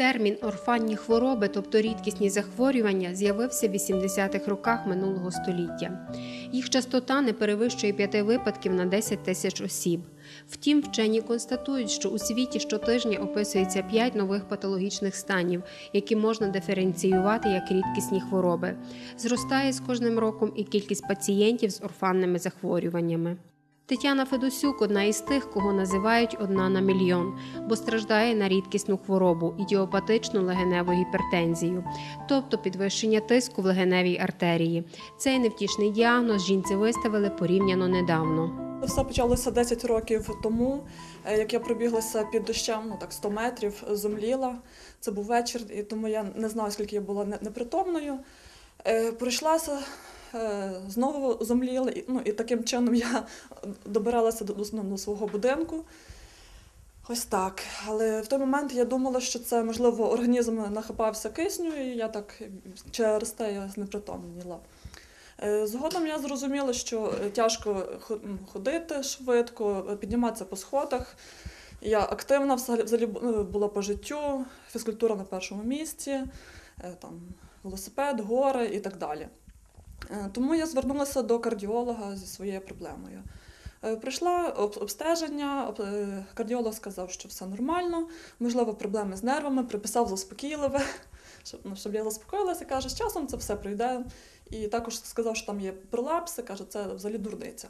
Термін орфанні хвороби, тобто рідкісні захворювання, з'явився в 80-х роках минулого століття. Їх частота не перевищує 5 випадків на 10 тисяч осіб. Втім, вчені констатують, що у світі щотижня описується 5 нових патологічних станів, які можна диференціювати як рідкісні хвороби. Зростає з кожним роком і кількість пацієнтів з орфанними захворюваннями. Тетяна Федосюк одна із тих, кого називають одна на мільйон, бо страждає на рідкісну хворобу ідіопатичну легеневу гіпертензію, тобто підвищення тиску в легеневій артерії. Цей невтішний діагноз жінці виставили порівняно недавно. Все почалося 10 років тому, е, як я пробіглася під дощем, ну так 100 метрів, зомліла. Це був вечір, і тому я не знаю, скільки я була непритомною. Е, Пройшлася, знову зомліла, ну, і таким чином я добиралася до, до свого будинку. Ось так. Але в той момент я думала, що це, можливо, організм нахапався кисню, і я так через те я знепритомніла. Е, Згодом я зрозуміла, що е, тяжко ходити швидко, е, підніматися по сходах. Я активна взагалі взагалі бу- е, була по життю, фізкультура на першому місці, е, там, велосипед, гори і так далі. Е, Тому я звернулася до кардіолога зі своєю проблемою. Е, Прийшла обстеження, е, кардіолог сказав, що все нормально, можливо, проблеми з нервами, приписав заспокійливе, щоб, ну, щоб я заспокоїлася, каже, з часом це все пройде. І також сказав, що там є пролапси, каже, це взагалі дурниця.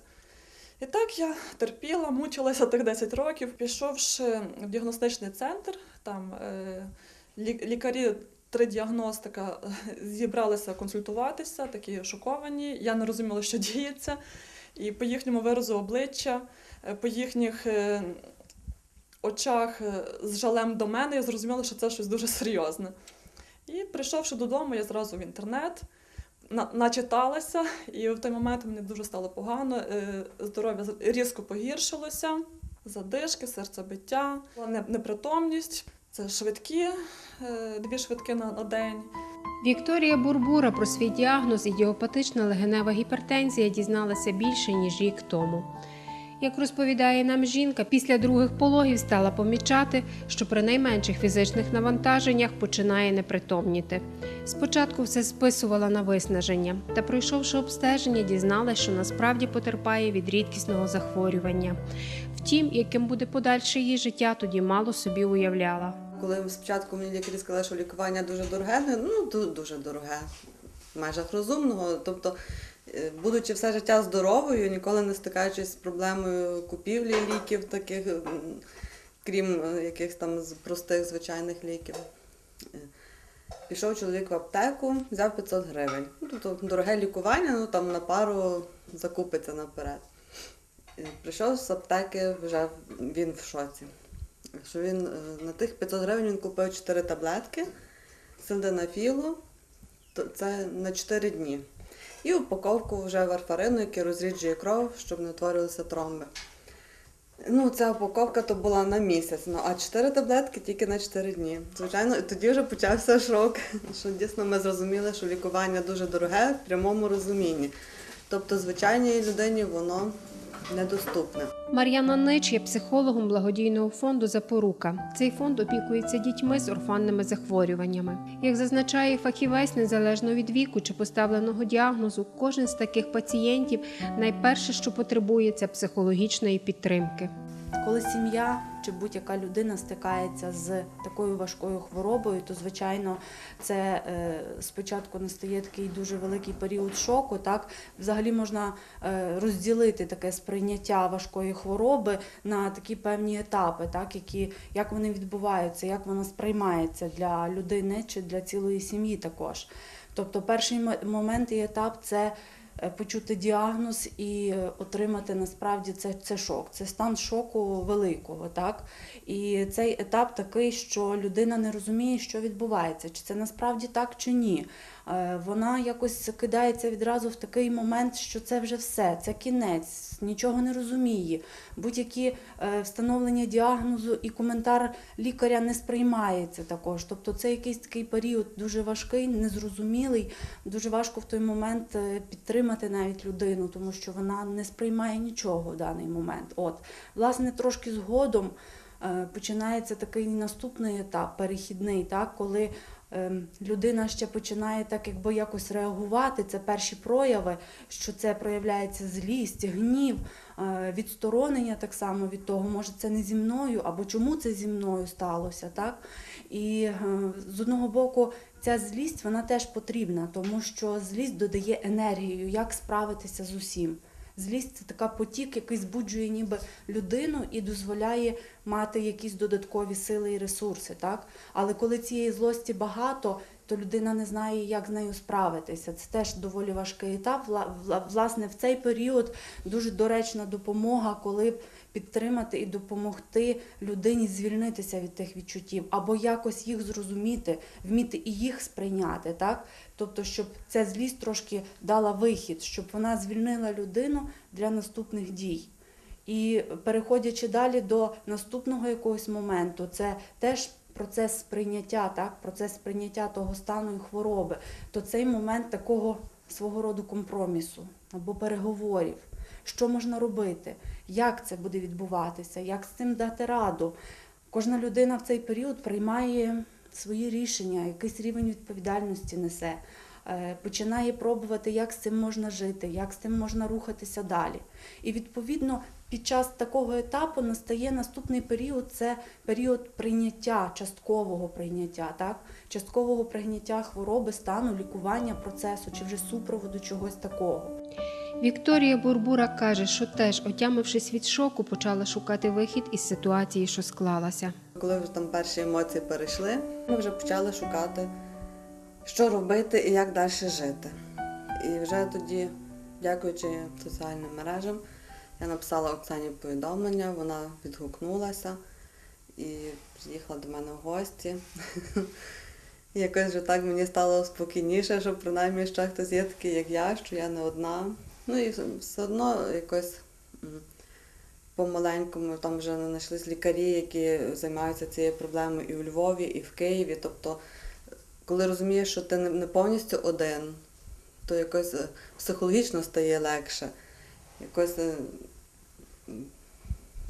І так я терпіла, мучилася тих 10 років, пішовши в діагностичний центр, там е, лікарі. Три діагностика е, зібралися консультуватися, такі шоковані. Я не розуміла, що діється. І по їхньому виразу обличчя, е, по їхніх е, очах з жалем до мене, я зрозуміла, що це щось дуже серйозне. І прийшовши додому, я зразу в інтернет начиталася, і в той момент мені дуже стало погано. Здоров'я різко погіршилося, задишки, серцебиття, непритомність. Це швидкі, е, дві швидки на, на день. Вікторія Бурбура про свій діагноз ідіопатична легенева гіпертензія дізналася більше ніж рік тому. Як розповідає нам жінка, після других пологів стала помічати, що при найменших фізичних навантаженнях починає непритомніти. Спочатку все списувала на виснаження, та пройшовши обстеження, дізналася, що насправді потерпає від рідкісного захворювання. Втім, яким буде подальше її життя, тоді мало собі уявляла. Коли спочатку мені лікарі сказали, що лікування дуже дороге, ну дуже дороге, в межах розумного. Тобто, будучи все життя здоровою, ніколи не стикаючись з проблемою купівлі ліків, таких, крім е, якихось там простих звичайних ліків. Е, Пішов чоловік в аптеку, взяв 500 гривень. Ну, тобто дороге лікування, ну там на пару закупиться наперед. Е, Прийшов з аптеки, вже він в шоці що він е, на тих 500 гривень він купив 4 таблетки силденафілу, це на 4 дні. І упаковку вже варфарину, який розріджує кров, щоб не утворилися тромби. Ну, ця упаковка то була на місяць, ну, а 4 таблетки тільки на 4 дні. Звичайно, і тоді вже почався шок, що дійсно ми зрозуміли, що лікування дуже дороге в прямому розумінні. Тобто, звичайній людині воно недоступне. Мар'яна Нич є психологом благодійного фонду Запорука. Цей фонд опікується дітьми з орфанними захворюваннями. Як зазначає фахівець, незалежно від віку чи поставленого діагнозу, кожен з таких пацієнтів найперше, що потребує, це психологічної підтримки. Коли сім'я чи будь-яка людина стикається з такою важкою хворобою, то звичайно це е, спочатку настає такий дуже великий період шоку. Так, взагалі можна е, розділити таке сприйняття важкої хвороби на такі певні етапи, так, які як вони відбуваються, як вона сприймається для людини чи для цілої сім'ї також. Тобто, перший момент і етап це почути діагноз і е, отримати насправді це, це шок. Це стан шоку великого, так? І цей етап такий, що людина не розуміє, що відбувається, чи це насправді так, чи ні. Е, Вона якось кидається відразу в такий момент, що це вже все, це кінець, нічого не розуміє. Будь-які е, встановлення діагнозу і коментар лікаря не сприймається також. Тобто це якийсь такий період дуже важкий, незрозумілий, дуже важко в той момент е, підтримати навіть людину, тому що вона не сприймає нічого в даний момент. От, власне, трошки згодом. починається такий наступний етап, перехідний, так, коли людина ще починає так якби якось реагувати. Це перші прояви, що це проявляється злість, гнів, е, відсторонення так само від того, може це не зі мною, або чому це зі мною сталося. Так? І е, з одного боку, ця злість вона теж потрібна, тому що злість додає енергію, як справитися з усім. Злість це така потік, який збуджує ніби людину і дозволяє мати якісь додаткові сили і ресурси. Так? Але коли цієї злості багато, то людина не знає, як з нею справитися. Це теж доволі важкий етап. Вла- вла- Власне, в цей період дуже доречна допомога, коли підтримати і допомогти людині звільнитися від тих відчуттів, або якось їх зрозуміти, вміти і їх сприйняти, так? Тобто, щоб ця злість трошки дала вихід, щоб вона звільнила людину для наступних дій. І переходячи далі до наступного якогось моменту, це теж процес сприйняття, так? процес сприйняття того стану і хвороби, то цей момент такого свого роду компромісу або переговорів. Що можна робити, як це буде відбуватися, як з цим дати раду. Кожна людина в цей період приймає свої рішення, якийсь рівень відповідальності несе, починає пробувати, як з цим можна жити, як з цим можна рухатися далі. І відповідно під час такого етапу настає наступний період це період прийняття, часткового прийняття, так? часткового прийняття хвороби, стану, лікування процесу чи вже супроводу чогось такого. Вікторія Бурбура каже, що теж, отямившись від шоку, почала шукати вихід із ситуації, що склалася. Коли вже там перші емоції перейшли, ми вже почали шукати, що робити і як далі жити. І вже тоді, дякуючи соціальним мережам, я написала Оксані повідомлення, вона відгукнулася і приїхала до мене в гості. І якось вже так мені стало спокійніше, що принаймні ще хтось є такий, як я, що я не одна. Ну і все одно якось помаленькому там вже знайшлись лікарі, які займаються цією проблемою і у Львові, і в Києві. Тобто, коли розумієш, що ти не повністю один, то якось е, психологічно стає легше. Якось е,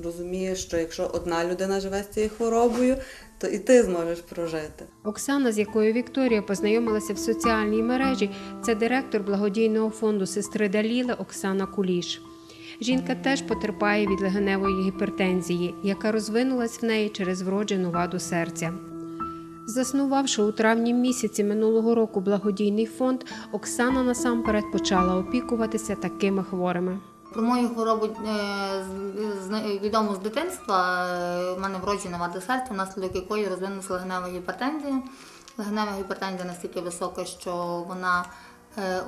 розумієш, що якщо одна людина живе з цією хворобою, то і ти зможеш прожити. Оксана, з якою Вікторія познайомилася в соціальній мережі, це директор благодійного фонду сестри Даліли Оксана Куліш. Жінка теж потерпає від легеневої гіпертензії, яка розвинулась в неї через вроджену ваду серця. Заснувавши у травні місяці минулого року благодійний фонд, Оксана насамперед почала опікуватися такими хворими. Про мою хворобу е, відомо з дитинства. Е, У мене вроджена вада серця, внаслідок якої розвинулася легенева гіпертензія. Легенева гіпертензія настільки висока, що вона е,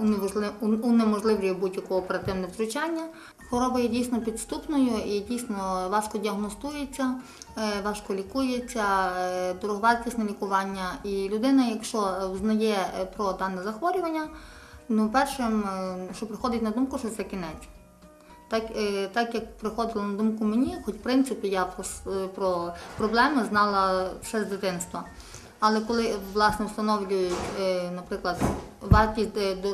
унеможливлює будь-яке оперативне втручання. Хвороба є дійсно підступною і дійсно важко діагностується, е, важко лікується, е, дороговартісне лікування. І людина, якщо взнає е, про дане захворювання, ну першим, що приходить на думку, що це кінець. Так, так як приходило на думку мені, хоч в принципі я про, про проблеми знала ще з дитинства. Але коли власне встановлюють, наприклад, вартість,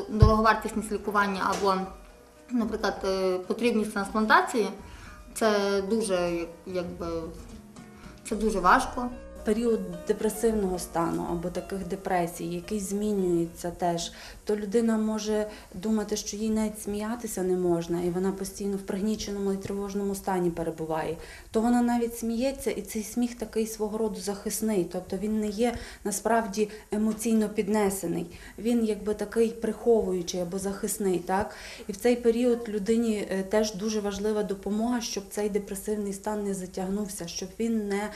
дороговартісність лікування або, наприклад, потрібні потрібність трансплантації, це дуже якби це дуже важко. період депресивного стану або таких депресій, який змінюється теж, то людина може думати, що їй навіть сміятися не можна, і вона постійно в пригніченому і тривожному стані перебуває. То вона навіть сміється, і цей сміх такий свого роду захисний, тобто він не є насправді емоційно піднесений. Він якби такий приховуючий або захисний. Так? І в цей період людині е, теж дуже важлива допомога, щоб цей депресивний стан не затягнувся, щоб він не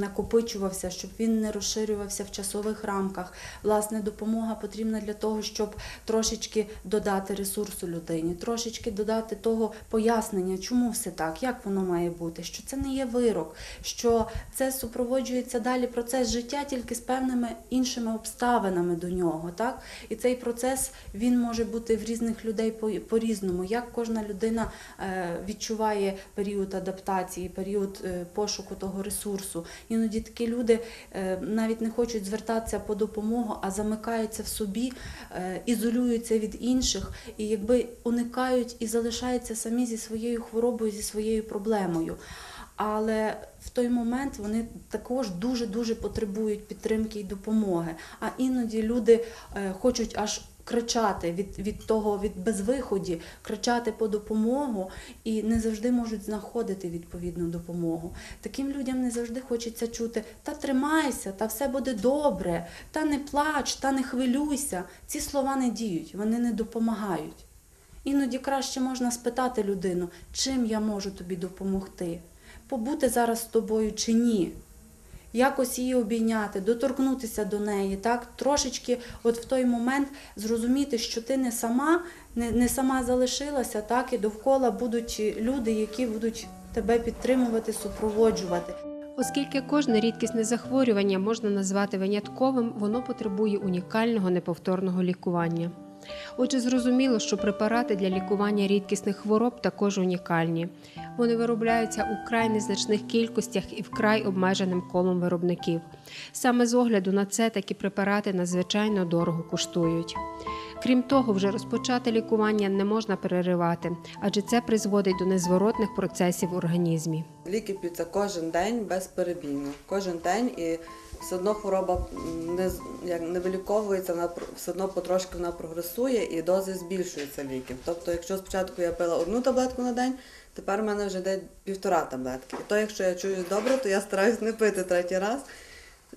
накопичувався, щоб він не розширювався в часових рамках. Власне, допомога потрібна для того, щоб трошечки додати ресурсу людині, трошечки додати того пояснення, чому все так, як воно має бути, що це не є вирок, що це супроводжується далі процес життя тільки з певними іншими обставинами до нього. Так? І цей процес він може бути в різних людей по- по-різному. Як кожна людина е, відчуває період адаптації, період е, пошуку того ресурсу. Іноді такі люди е, навіть не хочуть звертатися по допомогу, а замикаються в собі, ізолюються від інших і якби уникають і залишаються самі зі своєю хворобою, зі своєю проблемою. Але в той момент вони також дуже дуже потребують підтримки і допомоги. А іноді люди е, хочуть аж кричати від, від того, від безвиході, кричати по допомогу і не завжди можуть знаходити відповідну допомогу. Таким людям не завжди хочеться чути та тримайся, та все буде добре, та не плач, та не хвилюйся. Ці слова не діють, вони не допомагають. Іноді краще можна спитати людину, чим я можу тобі допомогти, побути зараз з тобою чи ні. Якось її обійняти, доторкнутися до неї, так трошечки, от в той момент зрозуміти, що ти не сама, не, не сама залишилася, так і довкола будуть люди, які будуть тебе підтримувати, супроводжувати. Оскільки кожне рідкісне захворювання можна назвати винятковим, воно потребує унікального неповторного лікування. Отже, зрозуміло, що препарати для лікування рідкісних хвороб також унікальні. Вони виробляються у вкрай незначних кількостях і вкрай обмеженим колом виробників. Саме з огляду на це такі препарати надзвичайно дорого коштують. Крім того, вже розпочати лікування не можна переривати, адже це призводить до незворотних процесів в організмі. Ліки п'ються кожен день безперебійно. Кожен день і все одно хвороба не, як, не виліковується, вона все одно потрошки вона прогресує і дози збільшуються ліків. Тобто, якщо спочатку я пила одну таблетку на день, тепер в мене вже йде півтора таблетки. І то, якщо я чуюсь добре, то я стараюсь не пити третій раз,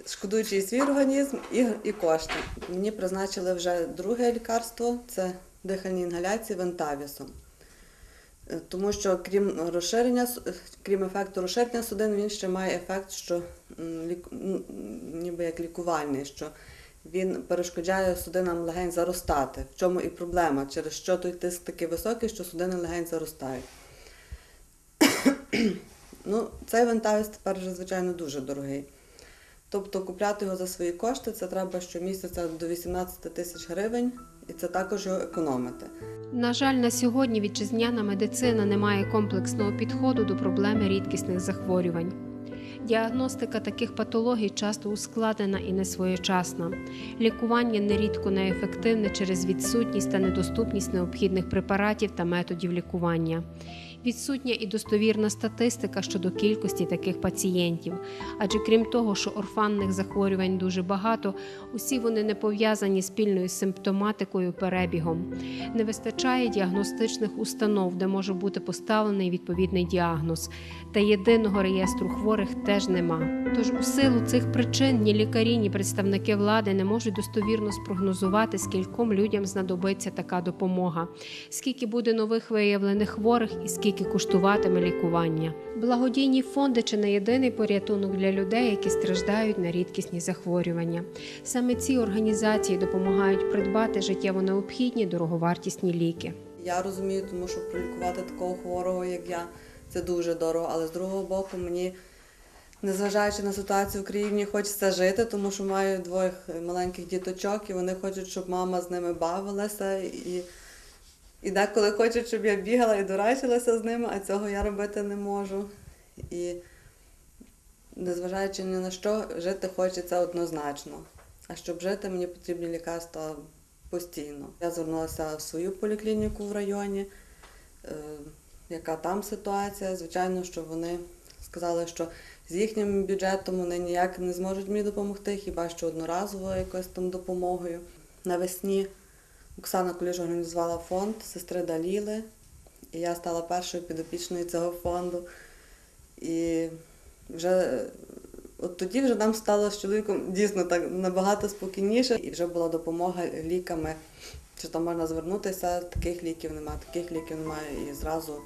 шкодуючи і свій організм, і, і кошти. Мені призначили вже друге лікарство це дихальні інгаляції вентавісом. Е, Тому що крім розширення, е, крім ефекту розширення судин, він ще має ефект, що ніби як лікувальний, що він перешкоджає судинам легень заростати. В чому і проблема, через що той тиск такий високий, що судини легень заростають. ну, цей вентавіс тепер вже, звичайно, дуже дорогий. Тобто купляти його за свої кошти це треба щомісяця до 18 тисяч гривень, і це також економити. На жаль, на сьогодні вітчизняна медицина не має комплексного підходу до проблеми рідкісних захворювань. Діагностика таких патологій часто ускладнена і несвоєчасна. Лікування нерідко неефективне через відсутність та недоступність необхідних препаратів та методів лікування. Відсутня і достовірна статистика щодо кількості таких пацієнтів, адже крім того, що орфанних захворювань дуже багато, усі вони не пов'язані спільною симптоматикою перебігом. Не вистачає діагностичних установ, де може бути поставлений відповідний діагноз, та єдиного реєстру хворих теж нема. Тож у силу цих причин ні лікарі, ні представники влади не можуть достовірно спрогнозувати, скільком людям знадобиться така допомога, скільки буде нових виявлених хворих і скільки коштуватиме лікування. Благодійні фонди чи не єдиний порятунок для людей, які страждають на рідкісні захворювання. Саме ці організації допомагають придбати життєво необхідні дороговартісні ліки. Я розумію, тому що пролікувати такого хворого, як я, це дуже дорого. Але з другого боку, мені, незважаючи на ситуацію в країні, хочеться жити, тому що маю двох маленьких діточок, і вони хочуть, щоб мама з ними бавилася. І, і деколи хочуть, щоб я бігала і дурачилася з ними, а цього я робити не можу. І незважаючи ні на що, жити хочеться однозначно. А щоб жити, мені потрібні лікарства постійно. Я звернулася в свою поліклініку в районі, е, яка там ситуація. Звичайно, що вони сказали, що з їхнім бюджетом вони ніяк не зможуть мені допомогти, хіба що одноразово якоюсь там допомогою. Навесні Оксана Куліш організувала фонд сестри Даліли, і я стала першою підопічною цього фонду. І вже от тоді вже нам стало з чоловіком дійсно так набагато спокійніше, і вже була допомога ліками. Що там можна звернутися, таких ліків немає, таких ліків немає, і зразу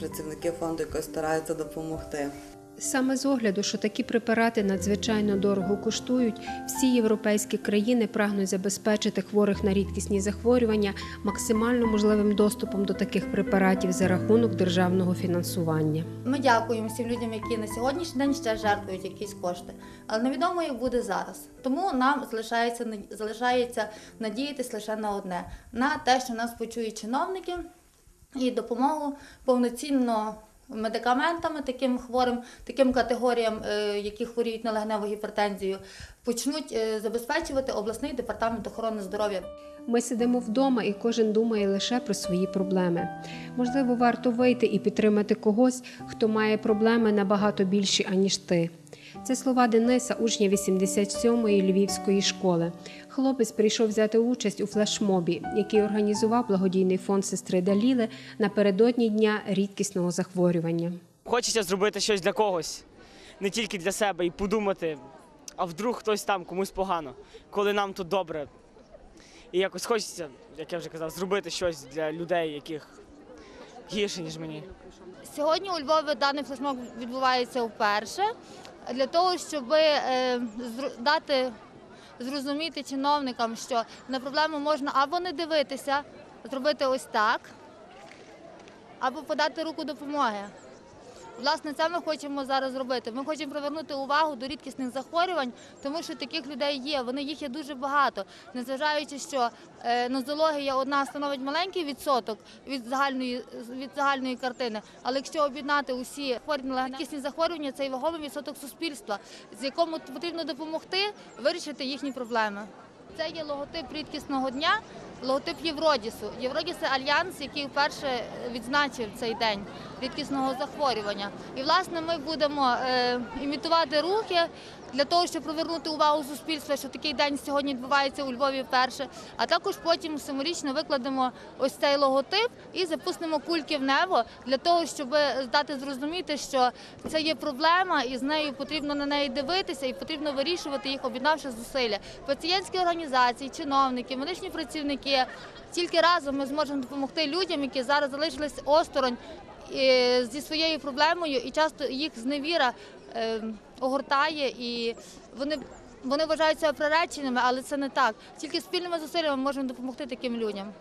працівники фонду якось стараються допомогти. Саме з огляду, що такі препарати надзвичайно дорого коштують, всі європейські країни прагнуть забезпечити хворих на рідкісні захворювання максимально можливим доступом до таких препаратів за рахунок державного фінансування. Ми дякуємо всім людям, які на сьогоднішній день ще жертвують якісь кошти. Але невідомо, як буде зараз. Тому нам залишається залишається надіятися лише на одне: на те, що нас почують чиновники і допомогу повноцінно медикаментами таким хворим, таким категоріям, е, які хворіють на легневу гіпертензію, почнуть е, забезпечувати обласний департамент охорони здоров'я. Ми сидимо вдома, і кожен думає лише про свої проблеми. Можливо, варто вийти і підтримати когось, хто має проблеми набагато більші, аніж ти. Це слова Дениса, учня 87-ї львівської школи. Хлопець прийшов взяти участь у флешмобі, який організував благодійний фонд сестри Даліли напередодні дня рідкісного захворювання. Хочеться зробити щось для когось, не тільки для себе, і подумати, а вдруг хтось там комусь погано, коли нам тут добре. І якось хочеться, як я вже казав, зробити щось для людей, яких гірше, ніж мені. Сьогодні у Львові даний флешмоб відбувається вперше для того, щоб е, дати зрозуміти чиновникам, що на проблему можна або не дивитися, зробити ось так, або подати руку допомоги. Власне, це ми хочемо зараз зробити. Ми хочемо привернути увагу до рідкісних захворювань, тому що таких людей є. Вони їх є дуже багато. Незважаючи, що е, нозологія одна становить маленький відсоток від загальної від загальної картини. Але якщо об'єднати усі на рідкісні захворювання, це і вагомий відсоток суспільства, з якому потрібно допомогти вирішити їхні проблеми. Це є логотип рідкісного дня, логотип Євродісу. Євродіс це альянс, який вперше відзначив цей день рідкісного захворювання. І власне ми будемо е, імітувати рухи для того, щоб привернути увагу суспільства, що такий день сьогодні відбувається у Львові вперше. А також потім символічно викладемо ось цей логотип і запустимо кульки в небо для того, щоб дати зрозуміти, що це є проблема, і з нею потрібно на неї дивитися, і потрібно вирішувати їх, об'єднавши зусилля. Пацієнтські організації, чиновники, медичні працівники. Тільки разом ми зможемо допомогти людям, які зараз залишились осторонь е, зі своєю проблемою, і часто їх зневіра огортає, і вони. Вони вважаються приреченими, але це не так. Тільки спільними зусиллями можемо допомогти таким людям.